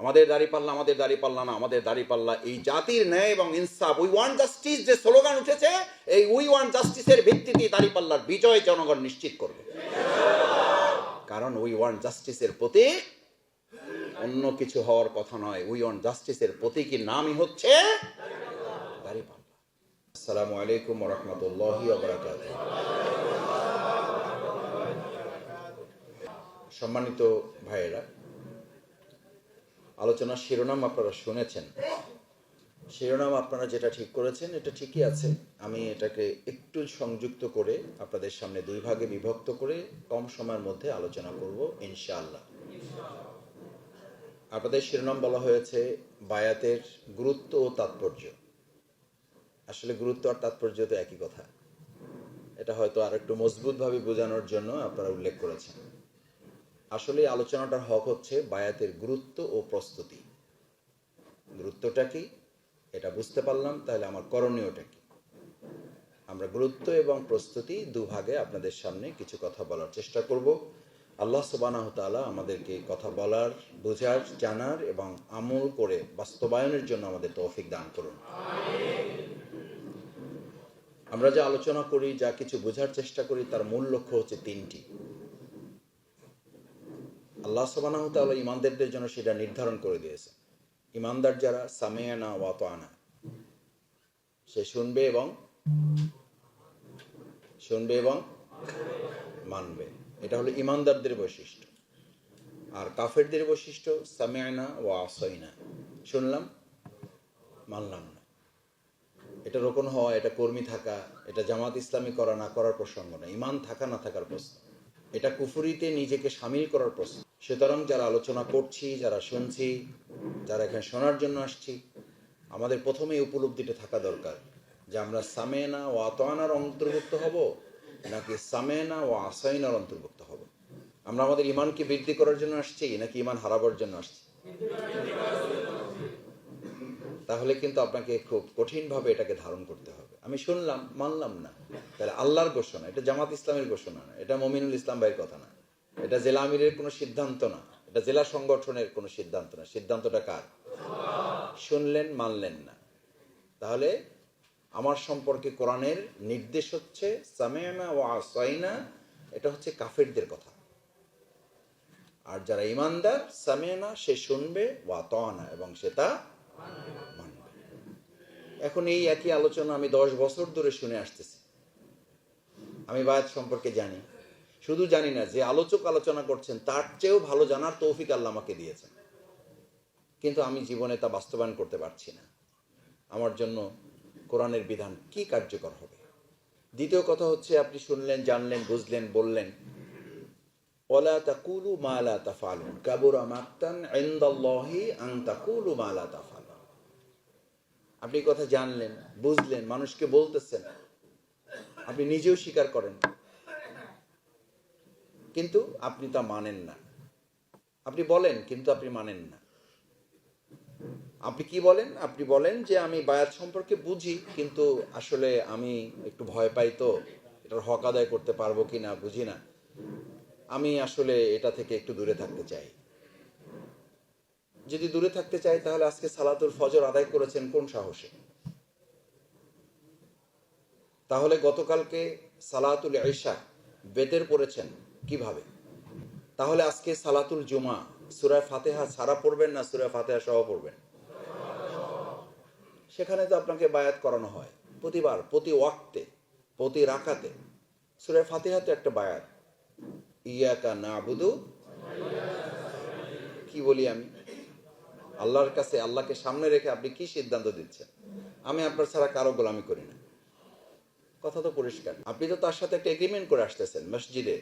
আমাদের দাড়ি পাল্লা, আমাদের দাড়ি পাল্লা না, আমাদের দাড়ি পাল্লা। এই জাতির ন্যায় এবং ইনসাফ উই ওয়ান জাস্টিস যে স্লোগান উঠেছে, এই উই ওয়ান জাস্টিসের ভিত্তিতে দাড়ি পাল্লার বিজয় জনগণ নিশ্চিত করবে। কারণ উই ওয়ান জাস্টিসের প্রতীক অন্য কিছু হওয়ার কথা নয়। উই ওয়ান জাস্টিসের প্রতীকের নামই হচ্ছে দাড়ি পাল্লা। আসসালামু আলাইকুম রহমতুল্লাহি সম্মানিত ভাইয়েরা আলোচনার শিরোনাম আপনারা শুনেছেন। শিরোনাম আপনারা যেটা ঠিক করেছেন, এটা ঠিকই আছে। আমি এটাকে একটু সংযুক্ত করে আপনাদের সামনে দুই ভাগে বিভক্ত করে কম সময়ের মধ্যে আলোচনা করব, ইনশাআল্লাহ। আপনাদের শিরোনাম বলা হয়েছে, বায়াতের গুরুত্ব ও তাৎপর্য। আসলে গুরুত্ব আর তাৎপর্য তো একই কথা। এটা হয়তো আর একটু মজবুতভাবে বোঝানোর জন্য আপনারা উল্লেখ করেছেন। আসলে আলোচনাটার হক হচ্ছে বায়াতের গুরুত্ব ও প্রস্তুতি। গুরুত্বটা কি? এটা বুঝতে পারলাম, তাহলে আমার করণীয়টা কি? আমরা গুরুত্ব এবং প্রস্তুতি দুভাগে আপনাদের সামনে কিছু কথা বলার চেষ্টা করব। আল্লাহ সুবানাহ তাআলা আমাদেরকে কথা বলার, বোঝার, জানার এবং আমল করে বাস্তবায়নের জন্য আমাদের তৌফিক দান করুন। আমরা যা আলোচনা করি, যা কিছু বোঝার চেষ্টা করি, তার মূল লক্ষ্য হচ্ছে তিনটি। আল্লাহ সবানাহ তাআলা ইমানদারদের জন্য সেটা নির্ধারণ করে দিয়েছে। ইমানদার যারা, সামেয়ানা ওয়াতানা সে শুনবে এবং শুনবে এবং মানবে। এটা হলো ইমানদারদের বৈশিষ্ট্য। আর কাফেরদের বৈশিষ্ট্য, সামেয়ানা ও আসইনা। শুনলাম, মানলাম না। এটা রোকন হওয়া, এটা কর্মী থাকা, এটা জামাত ইসলামী করা না, করার প্রসঙ্গ না। ইমান থাকা না থাকার প্রশ্ন। এটা কুফুরিতে নিজেকে সামিল করার প্রশ্ন। সুতরাং যারা আলোচনা করছি, যারা শুনছি, যারা এখানে শোনার জন্য আসছি, আমাদের প্রথমে উপলব্ধিটা থাকা দরকার যে আমরা সামেনা ও আতোয়ানার অন্তর্ভুক্ত হব নাকি সামেনা ও আসাইনার অন্তর্ভুক্ত হব? আমরা আমাদের ইমানকে বৃদ্ধি করার জন্য আসছি নাকি ইমান হারাবার জন্য আসছি? তাহলে কিন্তু আপনাকে খুব কঠিনভাবে এটাকে ধারণ করতে হবে। আমি শুনলাম, মানলাম না। তাহলে আল্লাহর ঘোষণা, এটা জামাত ইসলামের ঘোষণা না। এটা মমিনুল ইসলাম ভাইয়ের কথা না। এটা জেলা আমিরের কোনো সিদ্ধান্ত না, এটা জেলা সংগঠনের কোনো সিদ্ধান্ত না। সিদ্ধান্তটা কার? শুনলেন, মানলেন না। তাহলে আমার সম্পর্কে কোরআনের নির্দেশ হচ্ছে সামেনা ও আসাইনা, এটা হচ্ছে কাফেরদের কথা। আর যারা ইমানদার সামেনা সে শুনবে, ওয়া তনা এবং সে তা মানবে। এখন এই একই আলোচনা আমি দশ বছর ধরে শুনে আসতেছি। আমি বায়াত সম্পর্কে জানি। শুধু জানি না, যে আলোচক আলোচনা করছেন, তার চেয়েও ভালো জানার তৌফিক আল্লাহ আমাকে দিয়েছেন। কিন্তু আমি জীবনে তা বাস্তবায়ন করতে পারছি না। আমার জন্য কোরআনের বিধান কি কার্যকর হবে? দ্বিতীয় কথা হচ্ছে, আপনি শুনলেন, জানলেন, বুঝলেন, বললেন মাক্তান তাকুলু মালা আপনি কথা জানলেন, বুঝলেন, মানুষকে বলতেছেন। আপনি নিজেও স্বীকার করেন। কিন্তু আপনি তা মানেন না। আপনি বলেন, কিন্তু আপনি মানেন না। আপনি কি বলেন? আপনি বলেন যে আমি বায়াত সম্পর্কে বুঝি, কিন্তু আসলে আমি একটু ভয় পাই তো, এটার হক আদায় করতে পারব কি না বুঝি না। আমি আসলে এটা থেকে একটু দূরে থাকতে চাই। যদি দূরে থাকতে চাই, তাহলে আজকে সালাতুল ফজর আদায় করেছেন কোন সাহসে? তাহলে গতকালকে সালাতুল ঈশা বেতের পড়েছেন। কীভাবে? তাহলে আজকে সালাতুল জুমা সুরায় ফাতেহা ছাড়া পড়বেন না সুরায় ফাতেহা সহ পড়বেন? সেখানে তো আপনাকে বায়াত করানো হয়। প্রতিবার, প্রতি ওয়াক্তে, প্রতি রাকাতে। সুরায় ফাতেহা তো একটা বায়াত। ইয়াকা না বুধু কি বলি আমি? আল্লাহর কাছে, আল্লাহকে সামনে রেখে আপনি কি সিদ্ধান্ত দিচ্ছেন? আমি আপনার ছাড়া কারও গোলামি করি না। কথা তো পরিষ্কার। আপনি তো তার সাথে একটা এগ্রিমেন্ট করে আসতেছেন, মসজিদে।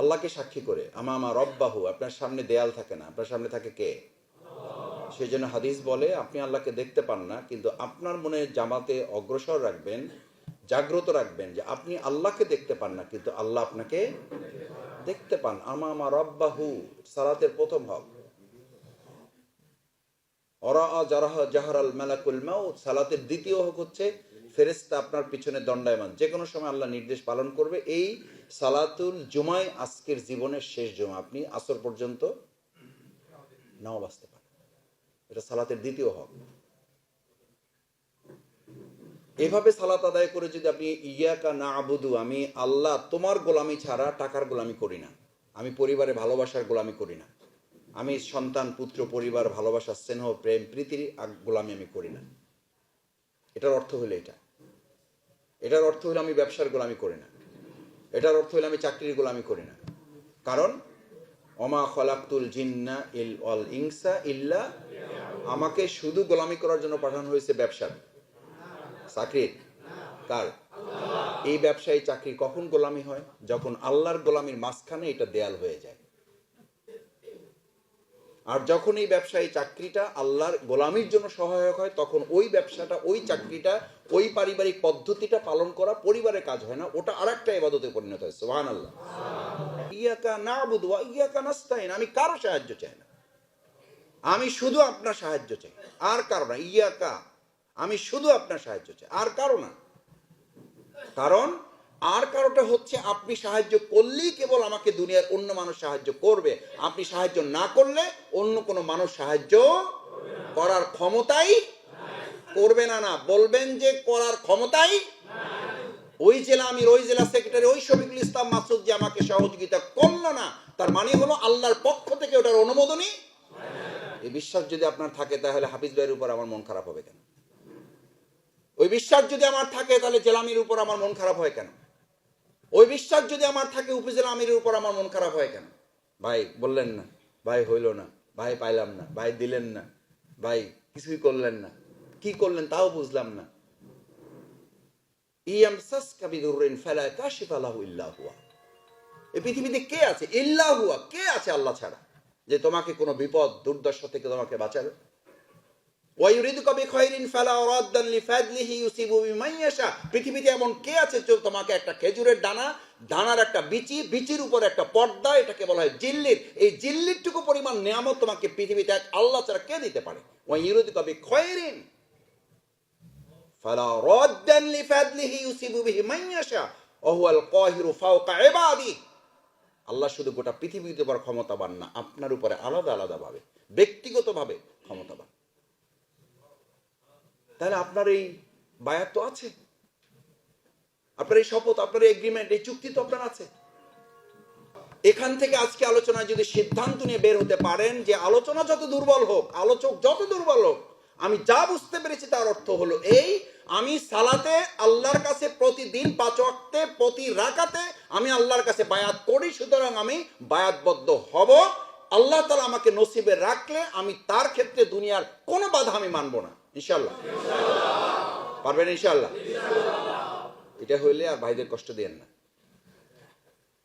আল্লাহকে সাক্ষী করে, আমা আমার রব্বাহু আপনার সামনে দেয়াল থাকে না, আপনার সামনে থাকে কে? সেই জন্য হাদিস বলে, আপনি আল্লাহকে দেখতে পান না, কিন্তু আপনার মনে জামাতে অগ্রসর রাখবেন, জাগ্রত রাখবেন যে আপনি আল্লাহকে দেখতে পান না, কিন্তু আল্লাহ আপনাকে দেখতে পান। আমা আমার রব্বাহু সালাতের প্রথম হক। অরা জারাহ জাহারাল মালাকুল মাউত সালাতের দ্বিতীয় হক হচ্ছে ফেরেস্তা আপনার পিছনে দণ্ডায়মান। যে কোনো সময় আল্লাহ নির্দেশ পালন করবে, এই সালাতুল জুমায় আজকের জীবনের শেষ জুমা। আপনি আসর পর্যন্ত নাও বাঁচতে পারে এটা সালাতের দ্বিতীয় হক। এভাবে সালাত আদায় করে যদি আপনি ইয়াকা না আবুদু আমি আল্লাহ তোমার গোলামি ছাড়া টাকার গোলামি করি না। আমি পরিবারে ভালোবাসার গোলামি করি না। আমি সন্তান, পুত্র, পরিবার, ভালোবাসা, স্নেহ, প্রেম, প্রীতির গোলামি আমি করি না। এটার অর্থ হলো এটা। এটার অর্থ হলো আমি ব্যবসার গোলামি করি না। এটার অর্থ হলো আমি চাকরির গোলামি করি না। কারণ অমা খলাক্তুল জিন্না ইল অল ইংসা ইল্লা, আমাকে শুধু গোলামি করার জন্য পাঠানো হয়েছে ব্যবসার। চাকরির। কার? এই ব্যবসায়ী চাকরি কখন গোলামি হয়? যখন আল্লাহর গোলামির মাঝখানে এটা দেয়াল হয়ে যায়। আর যখন এই ব্যবসায়ী চাকরিটা আল্লাহর গোলামির জন্য সহায়ক হয়, তখন ওই ব্যবসাটা, ওই চাকরিটা, ওই পারিবারিক পদ্ধতিটা পালন করা পরিবারের কাজ হয় না। ওটা আর একটা এবাদতে পরিণত হয় সোহান আল্লাহ ইয়াকা না বুধুয়া ইয়াকা নাস্তাইন আমি কারও সাহায্য চাই না। আমি শুধু আপনার সাহায্য চাই। আর কারও না। ইয়াকা। আমি শুধু আপনার সাহায্য চাই। আর কারও না। কারণ আর কারোটা হচ্ছে আপনি সাহায্য করলেই কেবল আমাকে দুনিয়ার অন্য মানুষ সাহায্য করবে। আপনি সাহায্য না করলে অন্য কোনো মানুষ সাহায্য করার ক্ষমতাই করবে না না। বলবেন যে করার ক্ষমতাই ওই জেলা আমি ওই জেলা সেক্রেটারি, ওই শফিকুল ইসলাম মাসুদ যে আমাকে সহযোগিতা করল না, তার মানে হলো আল্লাহর পক্ষ থেকে ওটার অনুমোদনই। এই বিশ্বাস যদি আপনার থাকে তাহলে হাফিজ ভাইয়ের উপর আমার মন খারাপ হবে কেন? ওই বিশ্বাস যদি আমার থাকে তাহলে জেলামির উপর আমার মন খারাপ হয় কেন? ওই বিশ্বাস যদি আমার থাকে উপজেলা আমিরের উপর আমার মন খারাপ হয় কেন? ভাই, বললেন না। ভাই, হইল না। ভাই, পাইলাম না। ভাই, দিলেন না। ভাই, কিছুই করলেন না। কি করলেন তাও বুঝলাম না। ইয়ামসাসকা বিদুররিন ফালা কাশিফা লাহু ইল্লা হুয়া। এই পৃথিবীতে কে আছে? ইল্লা হুয়া। কে আছে আল্লাহ ছাড়া? যে তোমাকে কোনো বিপদ, দুর্দশা থেকে তোমাকে বাঁচাবে পৃথিবীতে এমন কে আছে তোমাকে একটা খেজুরের দানা, দানার একটা বিচি, বিচির উপর একটা পর্দা, এটাকে বলা হয় জিল্লির। এই জিল্লিরটুকু পরিমাণ নিয়ামত তোমাকে পৃথিবীতে এক আল্লাহ ছাড়া কে দিতে পারে? ওয়াইরিদুকা বিখাইরিন ফালা রাদ্দান লিফাদলিহি ইউসিবু ইয়াশা কাহিরু ফাওকা ইবাদি আল্লাহ শুধু গোটা পৃথিবীতে উপর ক্ষমতাবান না, আপনার উপরে আলাদা আলাদা ভাবে ব্যক্তিগতভাবে ক্ষমতাবান। তাহলে আপনার এই বায়াত তো আছে। আপনার এই শপথ, আপনার এই এগ্রিমেন্ট এই চুক্তি তো আপনার আছে। এখান থেকে আজকে আলোচনায় যদি সিদ্ধান্ত নিয়ে বের হতে পারেন যে আলোচনা যত দুর্বল হোক, আলোচক যত দুর্বল হোক, আমি যা বুঝতে পেরেছি তার অর্থ হলো এই, আমি সালাতে আল্লাহর কাছে প্রতিদিন পাঁচ ওয়াক্তে, প্রতি রাখাতে আমি আল্লাহর কাছে বায়াত করি, সুতরাং আমি বায়াতবদ্ধ হব। আল্লাহ তালা আমাকে নসিবে রাখলে আমি তার ক্ষেত্রে দুনিয়ার কোনো বাধা আমি মানব না। ইনশাল্লাহ পারবেন ইনশাল্লাহ এটা হইলে আর ভাইদের কষ্ট দিয়েন না।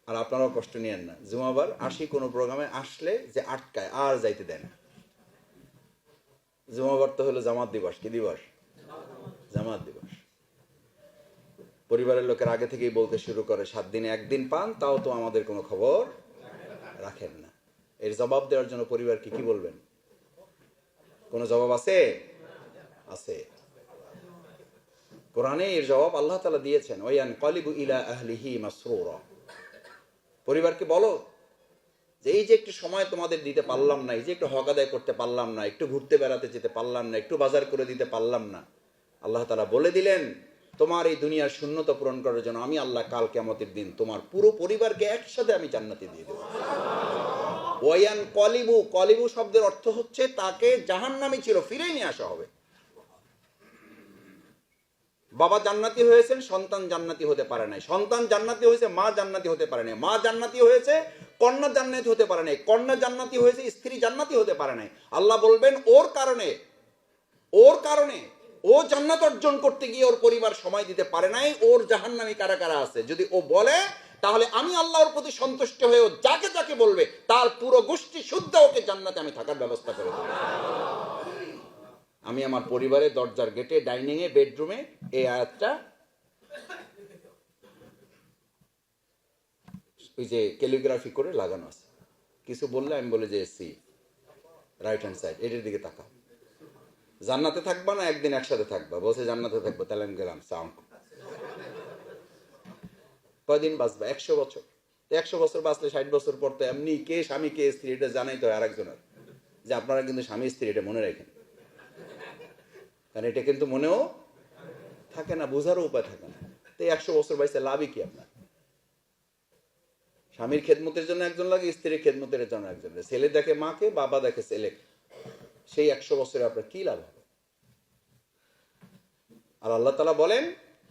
আর আপনারাও কষ্ট নিয়েন না। জুমাবার আসি কোনো প্রোগ্রামে, আসলে যে আটকায়, আর যাইতে দেয় না। জুমাবার তো হলো জামাত দিবস, কি দিবস? জামাত দিবস। পরিবারের লোকের আগে থেকেই বলতে শুরু করে, সাত দিনে একদিন পান, তাও তো আমাদের কোনো খবর রাখেন না। এর জবাব দেওয়ার জন্য পরিবারকে কি বলবেন? কোনো জবাব আছে? আছে। কোরআনে এর জবাব আল্লাহ তালা দিয়েছেন, ওয়ান কলিবু ইলা আহলিহি মাসরুরা। পরিবারকে বলো, যে এই যে একটু সময় তোমাদের দিতে পারলাম না, এই যে একটু হক আদায় করতে পারলাম না, একটু ঘুরতে বেড়াতে যেতে পারলাম না, একটু বাজার করে দিতে পারলাম না। আল্লাহ তালা বলে দিলেন, তোমার এই দুনিয়ার শূন্যতা পূরণ করার জন্য আমি আল্লাহ কাল কেমতের দিন তোমার পুরো পরিবারকে একসাথে আমি জান্নাতি দিয়ে দেবো। ওয়ান কলিবু কলিবু শব্দের অর্থ হচ্ছে তাকে জাহান্নামি ছিল ফিরেই নিয়ে আসা হবে। বাবা জান্নাতি হয়েছেন, সন্তান জান্নাতি হতে পারে নাই। সন্তান জান্নাতি হয়েছে, মা জান্নাতি হতে পারে নাই। মা জান্নাতি হয়েছে, কন্যা জান্নাতি হতে পারে নাই। কন্যা জান্নাতি হয়েছে, স্ত্রী জান্নাতি হতে পারে নাই। আল্লাহ বলবেন, ওর কারণে ওর কারণে ও জান্নাত অর্জন করতে গিয়ে ওর পরিবার সময় দিতে পারে নাই। ওর জাহান্নামি কারা কারা আছে? যদি ও বলে, তাহলে আমি আল্লাহর প্রতি সন্তুষ্ট হয়ে ও যাকে যাকে বলবে, তার পুরো গোষ্ঠী শুদ্ধ ওকে জান্নাতে আমি থাকার ব্যবস্থা করে দেবো। আমি আমার পরিবারের দরজার গেটে ডাইনিং এ, বেডরুমে এই আয়াতটা ওই যে ক্যালিগ্রাফি করে লাগানো আছে। কিছু বললে আমি বলে যে সি রাইট হ্যান্ড সাইড এটার দিকে তাকা জান্নাতে থাকবা না একদিন একসাথে থাকবা? বলছে, জান্নাতে থাকব। তাহলে আমি গেলাম সাউন্ড কয়দিন বাঁচবা? একশো বছর। একশো বছর বাঁচলে ষাট বছর পর তো এমনি কে স্বামী, কে স্ত্রী, এটা জানাই তো আর একজনের যে আপনারা কিন্তু স্বামী, স্ত্রী, এটা মনে রাখেন। কারণ এটা কিন্তু মনেও থাকে না, বোঝারও উপায় থাকে না। তো একশো বছর বয়সে লাভই কি আপনার? স্বামীর খেদমতের জন্য একজন লাগে, স্ত্রীর খেদমতের জন্য একজন লাগে। ছেলে দেখে মাকে, বাবা দেখে ছেলেকে সেই একশো বছরে আপনার কি লাভ হবে? আর আল্লাহ তালা বলেন,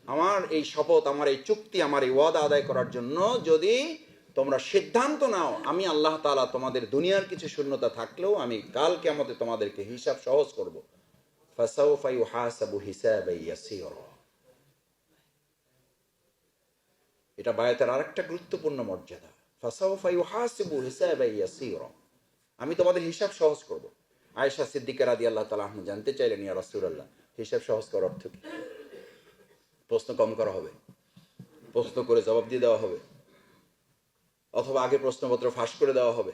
আমার এই শপথ, আমার এই চুক্তি, আমার এই ওয়াদা আদায় করার জন্য যদি তোমরা সিদ্ধান্ত নাও, আমি আল্লাহ তালা তোমাদের দুনিয়ার কিছু শূন্যতা থাকলেও আমি কাল কেমতে তোমাদেরকে হিসাব সহজ করব। فسوف يحاسب حسابا يسيرا এটা বায়াতের আরেকটা গুরুত্বপূর্ণ মর্যাদা ফাসাউফা ইউহাসিবু হিসাবা ইয়াসীরা আমি তোমাদের হিসাব সহজ করব আয়েশা সিদ্দিকা রাদিয়াল্লাহু তাআলা আনহা জানতে চাইলেন ইয়া রাসূলুল্লাহ হিসাব সহজ করার অর্থ কি প্রশ্ন কম করা হবে প্রশ্ন করে জবাব দিয়ে দেওয়া হবে অথবা আগে প্রশ্নপত্র ফাঁস করে দেওয়া হবে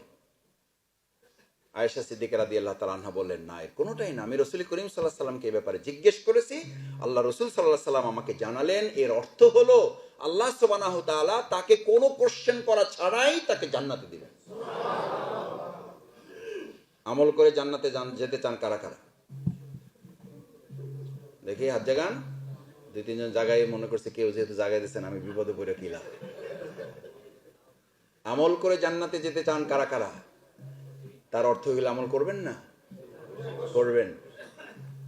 আয়েশা সিদ্দিকা রাদি আল্লাহ তালাহা বললেন, না, এর কোনোটাই না। আমি রসুল করিম সাল্লাহ সাল্লামকে এ ব্যাপারে জিজ্ঞেস করেছি। আল্লাহ রসুল সাল্লাহ সাল্লাম আমাকে জানালেন, এর অর্থ হলো, আল্লাহ সুবানাহ তাআলা তাকে কোনো কোশ্চেন করা ছাড়াই তাকে জান্নাতে দিবেন। আমল করে জান্নাতে যেতে চান কারা কারা? দেখি, হাত জাগান। দুই, তিনজন জায়গায় মনে করছে কেউ যেহেতু জায়গায় দিচ্ছেন আমি বিপদে পড়ে কিলা আমল করে জান্নাতে যেতে চান কারা কারা? তার অর্থ হইলে আমল করবেন না? করবেন।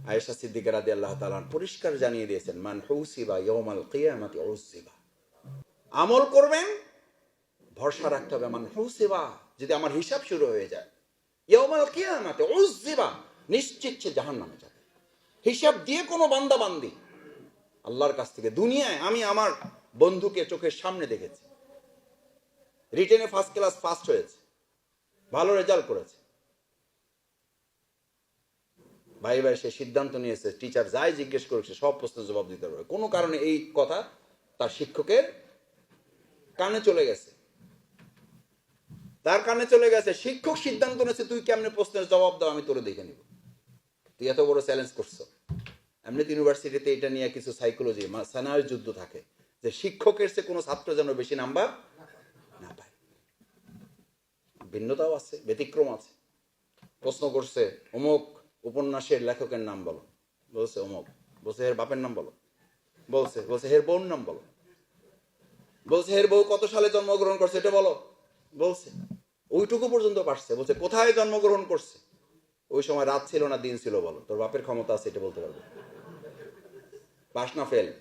আয়েশা সিদ্দিকা রাদি আল্লাহ তালান পরিষ্কার জানিয়ে দিয়েছেন, মান হৌসিবা ইয়মাল কিয়ামাতি উসিবা। আমল করবেন, ভরসা রাখতে হবে, মান হুসিবা। যদি আমার হিসাব শুরু হয়ে যায় ইয়মাল কিয়ামাতি উসিবা, নিশ্চিত সে জাহান্নামে যাবে। হিসাব দিয়ে কোনো বান্দা বান্দি আল্লাহর কাছ থেকে দুনিয়ায় আমি আমার বন্ধুকে চোখের সামনে দেখেছি। রিটেনে ফার্স্ট ক্লাস ফার্স্ট হয়েছে। রেজাল্ট করেছে। ভাই ভাই সে সিদ্ধান্ত নিয়েছে টিচার যাই জিজ্ঞেস করেছে সব প্রশ্নের জবাব দিতে পারবে। কোনো কারণে এই কথা তার শিক্ষকের কানে চলে গেছে। তার কানে চলে গেছে, শিক্ষক সিদ্ধান্ত নিয়েছে, তুই কেমনে প্রশ্নের জবাব দাও, আমি তোরে দেখে নিব। তুই এত বড় চ্যালেঞ্জ করছ। এমনি ইউনিভার্সিটিতে এটা নিয়ে কিছু সাইকোলজি সানায়ের যুদ্ধ থাকে যে শিক্ষকের সে কোনো ছাত্র যেন বেশি নাম্বার ভিন্নতাও আছে, ব্যতিক্রম আছে। প্রশ্ন করছে, অমুক উপন্যাসের লেখকের নাম বলো। বলছে অমুক। বলছে হের বাপের নাম বলো। বলছে বলছে হের বউর নাম বলো। বলছে হের বউ কত সালে জন্মগ্রহণ করছে এটা বলো। বলছে, ওইটুকু পর্যন্ত পারছে। বলছে, কোথায় জন্মগ্রহণ করছে? ওই সময় রাত ছিল না, দিন ছিল বলো। তোর বাপের ক্ষমতা আছে, এটা বলতে পারবে। পাস না ফেল।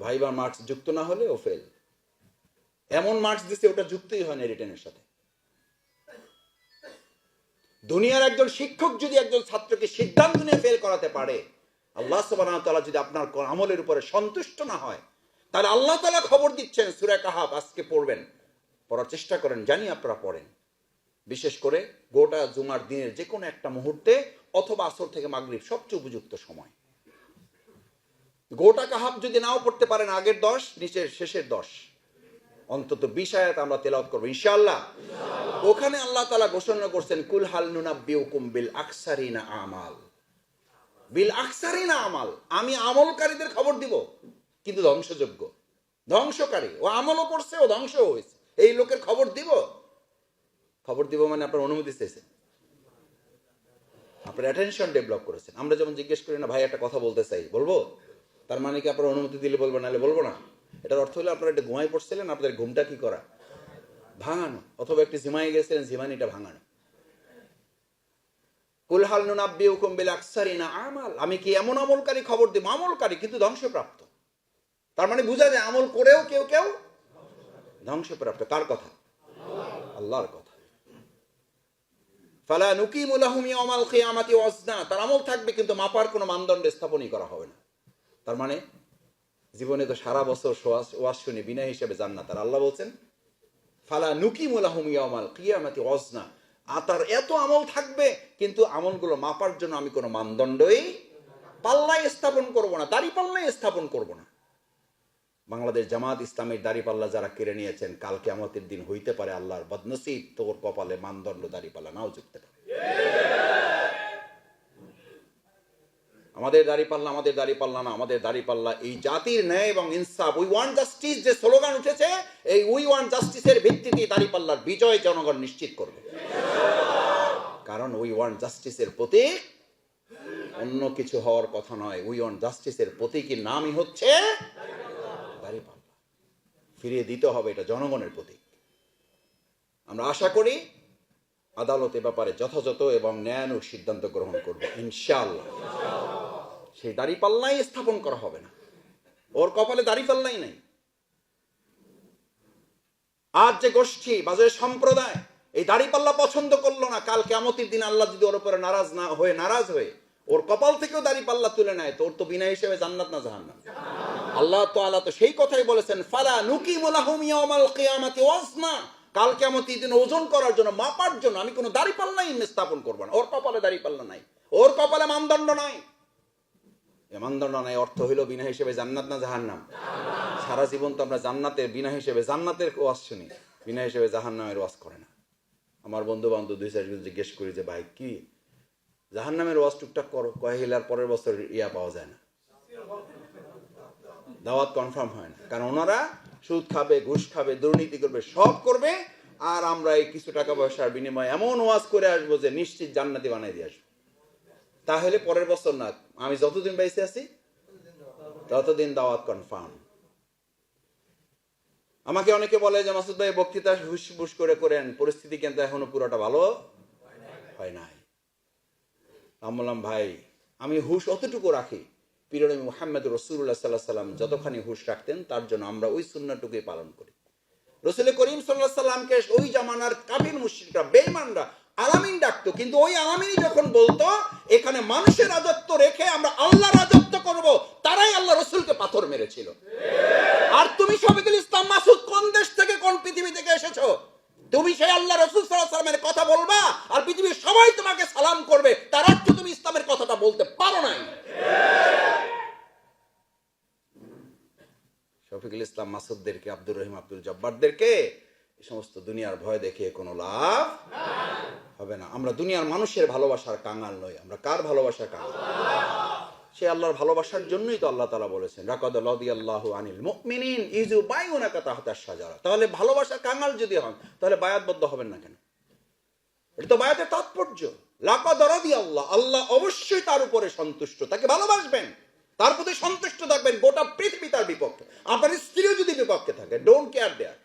ভাইবার মার্কস যুক্ত না হলে ও ফেল। এমন মার্কস দিছে, ওটা যুক্তই হয় না রিটেনের সাথে। দুনিয়ার একজন শিক্ষক যদি একজন ছাত্রকে সিদ্ধান্ত নিয়ে ফেল করাতে পারে, আল্লাহ তাআলা যদি আপনার আমলের উপরে সন্তুষ্ট না হয়, তাহলে আল্লাহ তালা খবর দিচ্ছেন, সূরা কাহাব আজকে পড়বেন। পড়ার চেষ্টা করেন, জানি আপনারা পড়েন। বিশেষ করে গোটা জুমার দিনের যে কোনো একটা মুহূর্তে অথবা আসর থেকে মাগরিব, সবচেয়ে উপযুক্ত সময়। গোটা কাহাব যদি নাও পড়তে পারেন, আগের দশ, নিচের শেষের দশ। অন্তত বিশ আয়াত আমরা তেলাওয়াত করব ইনশাআল্লাহ। ওখানে আল্লাহ তালা ঘোষণা করছেন কুল হাল নুনাব্বিউকুম বিল আকসারিনা আমাল। বিল আকসারিনা আমাল আমি আমলকারীদের খবর দিব কিন্তু ধ্বংসযোগ্য। ধ্বংসকারী ও আমলও করছে ও ধ্বংস হয়েছে। এই লোকের খবর দিব। খবর দিব মানে আপনার অনুমতি চেয়েছেন আপনার অ্যাটেনশন ডেভেলপ করেছেন। আমরা যেমন জিজ্ঞেস করি না ভাই একটা কথা বলতে চাই। বলব? তার মানে কি আপনার অনুমতি দিলে বলব নাহলে বলব না? এটার অর্থ হলো আপনারা একটা ঘুমাই পড়ছিলেন, আপনাদের ঘুমটা কি করা? ভাঙানো, অথবা একটি ঝিমাই গেছিলেন ঝিমানিটা ভাঙানো। কুলহাল নুনাব্বি হুকুম আমাল। আমি কি এমন আমলকারী খবর আমলকারী কিন্তু ধ্বংসপ্রাপ্ত। তার মানে বোঝা যায় আমল করেও কেউ কেউ ধ্বংসপ্রাপ্ত। কথা? আল্লাহর কথা। ফালা নুকিমু লাহুম ইয়াওমাল কিয়ামাতি ওয়াজনা। তার আমল থাকবে কিন্তু মাপার কোনো মানদণ্ড স্থাপনই করা হবে না। তার মানে জীবনে তো সারা বছর ওয়াজ শুনে বিনা হিসেবে জান্নাত। আর আল্লাহ বলছেন, ফালা নুকিমু লাহুম ইয়াওমাল কিয়ামাতি ওয়াজনা। আর তার এত আমল থাকবে, কিন্তু আমলগুলো মাপার জন্য আমি কোনো মানদণ্ডই পাল্লায় স্থাপন করব না দাড়ি পাল্লায় স্থাপন করব না। বাংলাদেশ জামাত ইসলামের দাড়িপাল্লা যারা কেড়ে নিয়েছেন কালকে আমাদের দিন হইতে পারে আল্লাহর বদনসিব, তোর কপালে মানদণ্ড দাড়িপাল্লা নাও যুক্তে পারে। আমাদের দাড়ি পাল্লা, আমাদের দাড়ি পাল্লা না, আমাদের দাড়ি পাল্লা। এই জাতির ন্যায় এবং ইনসাফ উই ওয়ান জাস্টিস যে স্লোগান উঠেছে, এই উই ওয়ান জাস্টিসের ভিত্তিতে দাড়ি পাল্লার বিজয় জনগণ নিশ্চিত করবে। কারণ উই ওয়ান জাস্টিসের প্রতীক অন্য কিছু হওয়ার কথা নয়। উই ওয়ান জাস্টিসের প্রতীকের নামই হচ্ছে দাঁড়িপাল্লা ফিরিয়ে দিতে হবে এটা জনগণের প্রতীক। আমরা আশা করি আদালত এ ব্যাপারে যথাযথ এবং ন্যায়ানুক সিদ্ধান্ত গ্রহণ করবে, ইনশাআল্লাহ। সেই দাড়ি দাড়িপাল্লাই স্থাপন করা হবে না। ওর কপালে দাড়িপাল্লাই নাই। আজ যে গোষ্ঠী বা যে সম্প্রদায় এই দাড়িপাল্লা পছন্দ করল না, কাল কেমতির দিন আল্লাহ যদি ওর উপরে নারাজ না হয়ে, নারাজ হয়ে ওর কপাল থেকেও দাড়িপাল্লা তুলে নেয় তোর তো বিনা হিসেবে জান্নাত না জাহান্নাম। আল্লাহ তো আল্লাহ তো সেই কথাই বলেছেন, ফালা নুকি মোলাহুম ইয়াউমাল কিয়ামাতি ওয়াজনা। কাল কেমতির দিন ওজন করার জন্য, মাপার জন্য আমি কোনো দাড়িপাল্লাই স্থাপন করব না। ওর কপালে দাড়িপাল্লা নাই। ওর কপালে মানদণ্ড নাই। এ মানদণ্ড নাই অর্থ হইল বিনা হিসেবে জান্নাত না জাহান্নাম? সারা জীবন তো আমরা জান্নাতের বিনা হিসেবে, জান্নাতের ওয়াজ শুনি, বিনা হিসেবে জাহান্নামের ওয়াজ করে না। আমার বন্ধু বান্ধব দুই চারজন জিজ্ঞেস করি যে, ভাই, কি? জাহান্নামের ওয়াজ টুকটাক করো, কয়ে হিলার পরের বছর ইয়া পাওয়া যায় না? দাওয়াত কনফার্ম হয় না। কারণ ওনারা সুদ খাবে, ঘুষ খাবে, দুর্নীতি করবে, সব করবে, আর আমরা এই কিছু টাকা পয়সার বিনিময়ে এমন ওয়াজ করে আসব যে নিশ্চিত জান্নাতি বানাই দিয়ে আসব। তাহলে পরের বছর না, আমি যতদিন বাইসে আছি, ততদিন দাওয়াত কনফার্ম আমাকে অনেকে বলে যে, মাসুদ ভাই, বক্তৃতা হুস বুস করে করেন, পরিস্থিতি কিন্তু এখনও পুরোটা ভালো হয় নাই। আমি বললাম, ভাই, আমি হুশ অতটুকু রাখি। পিরিয়ড মোহাম্মদ রসুল্লাহ সাল্লাহ সাল্লাম যতখানি হুশ রাখতেন, তার জন্য আমরা ওই সুন্নাটুকুই পালন করি। রসুল করিম সাল্লাহ সাল্লামকে ওই জামানার কাবির মুশ্রিকরা বেইমানরা আলামিন ডাকতো, কিন্তু ওই আলামিনই যখন বলতো, এখানে মানুষের রাজত্ব রেখে আমরা আল্লাহ রাজত্ব করব, তারাই আল্লাহ রসুলকে পাথর মেরেছিল। আর তুমি শফিকুল ইসলাম মাসুদ কোন দেশ থেকে, কোন পৃথিবী থেকে এসেছ? তুমি সেই আল্লাহ রসুল সাল্লাহ সাল্লামের কথা বলবা, আর পৃথিবীর সবাই তোমাকে সালাম করবে, তার অর্থ তুমি ইসলামের কথাটা বলতে পারো নাই। শফিকুল ইসলাম মাসুদদেরকে, আব্দুর রহিম, আব্দুল জব্বারদেরকে সমস্ত দুনিয়ার ভয় দেখে কোনো লাভ হবে না। আমরা দুনিয়ার মানুষের ভালোবাসার কাঙাল নই। আমরা কার ভালোবাসার কাঙাল? সে আল্লাহর ভালোবাসার জন্যই তো আল্লাহ তালা বলেছেন, রাকাদ লদি আল্লাহ আনিল মুমিনিন ইজু বাইউনাকা তাহতার সাজারা তাহলে ভালোবাসার কাঙাল যদি হন, তাহলে বায়াতবদ্ধ হবেন না কেন? এটা তো বায়াতের তাৎপর্য। লাকাদ আল্লাহ আল্লাহ অবশ্যই তার উপরে সন্তুষ্ট। তাকে ভালোবাসবেন। তার প্রতি সন্তুষ্ট থাকবেন গোটা পৃথিবী তার বিপক্ষে। আপনার স্ত্রীও যদি বিপক্ষে থাকে ডোন্ট কেয়ার দেয়ার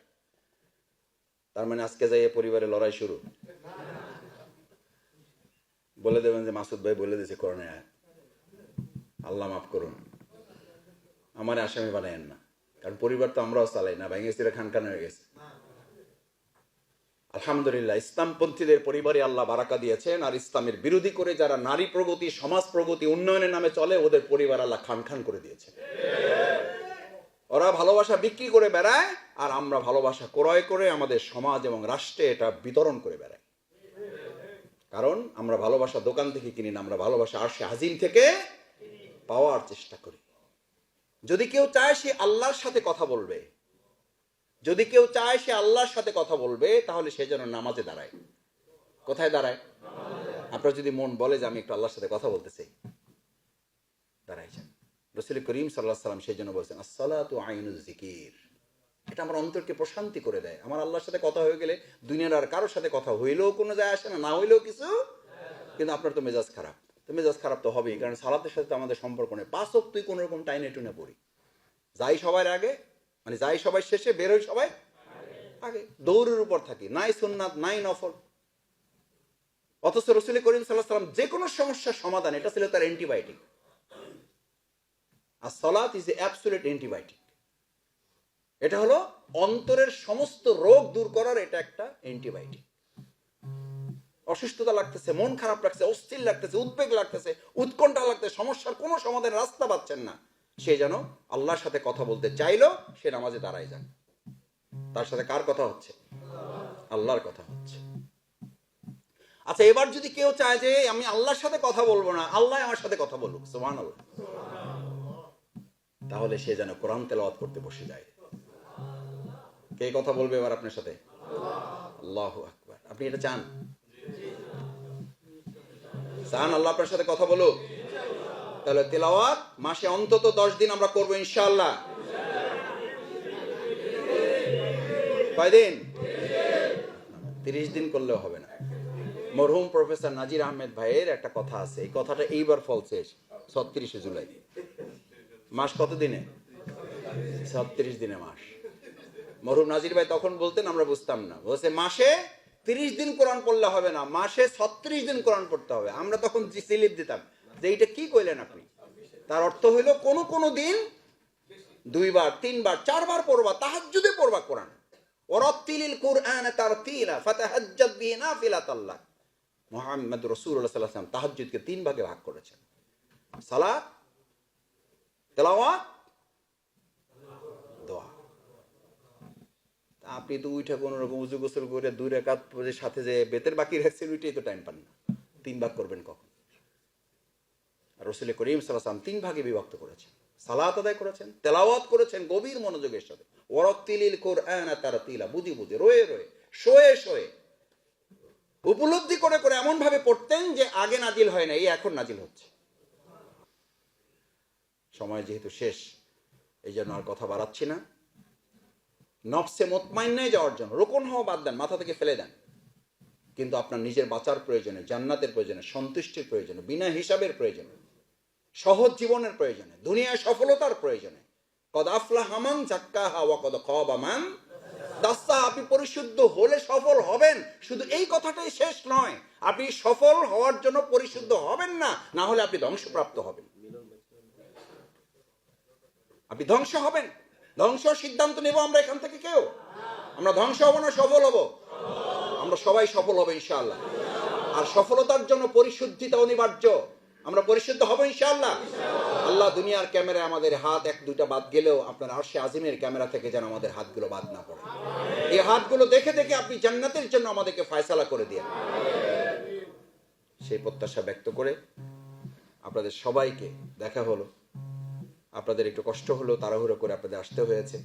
তার মানে আজকে যাই পরিবারে লড়াই শুরু। বলে দেবেন যে মাসুদ ভাই বলে দিয়েছে করোনা আল্লাহ মাফ করুন। আমার আসামি বানায়েন না। কারণ পরিবার তো আমরাও চালাই না, ভেঙে চিরে খান খান হয়ে গেছে। আলহামদুলিল্লাহ, ইসলামপন্থীদের পরিবারে আল্লাহ বারাকা দিয়েছেন, আর ইসলামের বিরোধী করে যারা নারী প্রগতি, সমাজ প্রগতি, উন্নয়নের নামে চলে, ওদের পরিবার আল্লাহ খান খান করে দিয়েছে। ওরা ভালোবাসা বিক্রি করে বেড়ায়, আর আমরা ভালোবাসা ক্রয় করে আমাদের সমাজ এবং রাষ্ট্রে এটা বিতরণ করে বেড়াই। কারণ আমরা ভালোবাসা দোকান থেকে কিনি না, আমরা ভালোবাসা আর সে হাজিম থেকে পাওয়ার চেষ্টা করি। যদি কেউ চায় সে আল্লাহর সাথে কথা বলবে। যদি কেউ চায় সে আল্লাহর সাথে কথা বলবে, তাহলে সে যেন নামাজে দাঁড়ায়। কোথায় দাঁড়ায়? আপনার যদি মন বলে যে আমি একটু আল্লাহর সাথে কথা বলতে চাই দাঁড়াই রসুল করিম সাল্লাহ সাল্লাম সেই জন্য বলছেন, আসসালাতু আইনুল জিকির এটা আমার অন্তরকে প্রশান্তি করে দেয়। আমার আল্লাহর সাথে কথা হয়ে গেলে দুনিয়ার আর কারোর সাথে কথা হইলেও কোনো যায় আসে না না হইলেও কিছু। কিন্তু আপনার তো মেজাজ খারাপ। তো মেজাজ খারাপ তো হবেই, কারণ সালাতের সাথে তো আমাদের সম্পর্ক নেই। পাঁচ তুই কোনো রকম টাইনে টুনে পড়ি। যাই সবার আগে মানে যাই সবাই শেষে বেরোই সবাই আগে। দৌড়ের উপর থাকি, নাই সুন্নাত, নাই নফল। অথচ রসুল করিম সাল্লাহ সাল্লাম যে কোনো সমস্যার সমাধান, এটা ছিল তার অ্যান্টিবায়োটিক। আর সলাত ইজ এ অ্যান্টিবায়োটিক এটা হলো অন্তরের সমস্ত রোগ দূর করার এটা একটা অ্যান্টিবায়োটিক অসুস্থতা লাগতেছে, মন খারাপ লাগছে, অস্থির লাগতেছে, উদ্বেগ লাগতেছে, উৎকণ্ঠা লাগতেছে, সমস্যার কোনো সমাধানের রাস্তা পাচ্ছেন না। সে যেন আল্লাহর সাথে কথা বলতে চাইলো, সে নামাজে দাঁড়ায় যান তার সাথে কার কথা হচ্ছে? আল্লাহর কথা হচ্ছে। আচ্ছা এবার যদি কেউ চায় যে, আমি আল্লাহর সাথে কথা বলব না, আল্লাহ আমার সাথে কথা বলুক। সোমান আল্লাহ তাহলে সে যেন কোরআন তেলাওয়াত করতে বসে যায়। কে কথা বলবে এবার আপনার সাথে? আল্লাহ আপনি এটা চান? চান আল্লাহ আপনার সাথে কথা বলুক? তাহলে তেলাওয়াত মাসে অন্তত দশ দিন আমরা করব ইনশাআল্লাহ। কয়দিন তিরিশ দিন করলেও হবে না। মরহুম প্রফেসর নাজির আহমেদ ভাইয়ের একটা কথা আছে। এই কথাটা এইবার ফলছে ছত্রিশে জুলাই। মাস কত দিনে? ছত্রিশ দিনে মাস। মরহুম নাজির ভাই তখন বলতেন, আমরা বুঝতাম না। বলছে, মাসে তিরিশ দিন কোরআন পড়লে হবে না, মাসে ছত্রিশ দিন কোরআন পড়তে হবে। আমরা তখন স্লিপ দিতাম। যে এইটা কি কইলেন আপনি? তার অর্থ হইল, কোন কোন দিন দুইবার, তিনবার, চারবার পড়বা, তাহাজ্জুদে পড়বা কোরআন। ওরত্তিলিল কুরআন তারতিলা, ফাতাহাজ্জাদ বিহি নাফিলাতাল্লাহ। মুহাম্মদ রাসূলুল্লাহ তাহাজ্জুদকে তিন ভাগে ভাগ করেছেন। সালাত তেলাওয়াত? দোয়া। আপনি তো উঠে কোনো রকম উজু গোসল করে দুই রেখাত সাথে যে বেতের বাকি রাখছেন, ওইটাই তো টাইম পান না। তিন ভাগ করবেন কখন? রসুল করিম সাল্লাম তিন ভাগে বিভক্ত করেছেন। সালাত আদায় করেছেন, তেলাওয়াত করেছেন গভীর মনোযোগের সাথে। ওরতিলিল কোরআন তারা তিলা বুঝি বুঝি রয়ে রয়ে, শোয়ে শোয়ে। উপলব্ধি করে করে এমন ভাবে পড়তেন যে আগে নাজিল হয় না এই এখন নাজিল হচ্ছে। সময় যেহেতু শেষ এই জন্য আর কথা বাড়াচ্ছি না। নফসে মোতমাইন্নে যাওয়ার জন্য। রোকন হওয়া বাদ দেন, মাথা থেকে ফেলে দেন। কিন্তু আপনার নিজের বাঁচার প্রয়োজনে, জান্নাতের প্রয়োজনে, সন্তুষ্টির প্রয়োজনে, বিনা হিসাবের প্রয়োজনে, সহজ জীবনের প্রয়োজনে, দুনিয়ায় সফলতার প্রয়োজনে, কদ আফলা হামান জাক্কা হাওয়া কদ খাওয়াবামান দাস্তা আপনি পরিশুদ্ধ হলে সফল হবেন। শুধু এই কথাটাই শেষ নয়, আপনি সফল হওয়ার জন্য পরিশুদ্ধ হবেন না না হলে আপনি ধ্বংসপ্রাপ্ত হবেন। আপনি ধ্বংস হবেন। ধ্বংস সিদ্ধান্ত নেব আমরা এখান থেকে কেউ? আমরা ধ্বংস হব না সফল হব? আমরা সবাই সফল হব ইনশাআল্লাহ। আর সফলতার জন্য পরিশুদ্ধিতা অনিবার্য। আমরা পরিশুদ্ধ হব ইনশাআল্লাহ। আল্লাহ দুনিয়ার ক্যামেরায় আমাদের হাত এক দুইটা বাদ গেলেও আপনার আরশে আজিমের ক্যামেরা থেকে যেন আমাদের হাতগুলো বাদ না পড়ে। এই হাতগুলো দেখে দেখে আপনি জান্নাতের জন্য আমাদেরকে ফয়সালা করে দিয়ে সেই প্রত্যাশা ব্যক্ত করে আপনাদের সবাইকে দেখা হলো। আপনাদের একটু কষ্ট হলো তাড়াহুড়ো করে আপনাদের আসতে হয়েছে।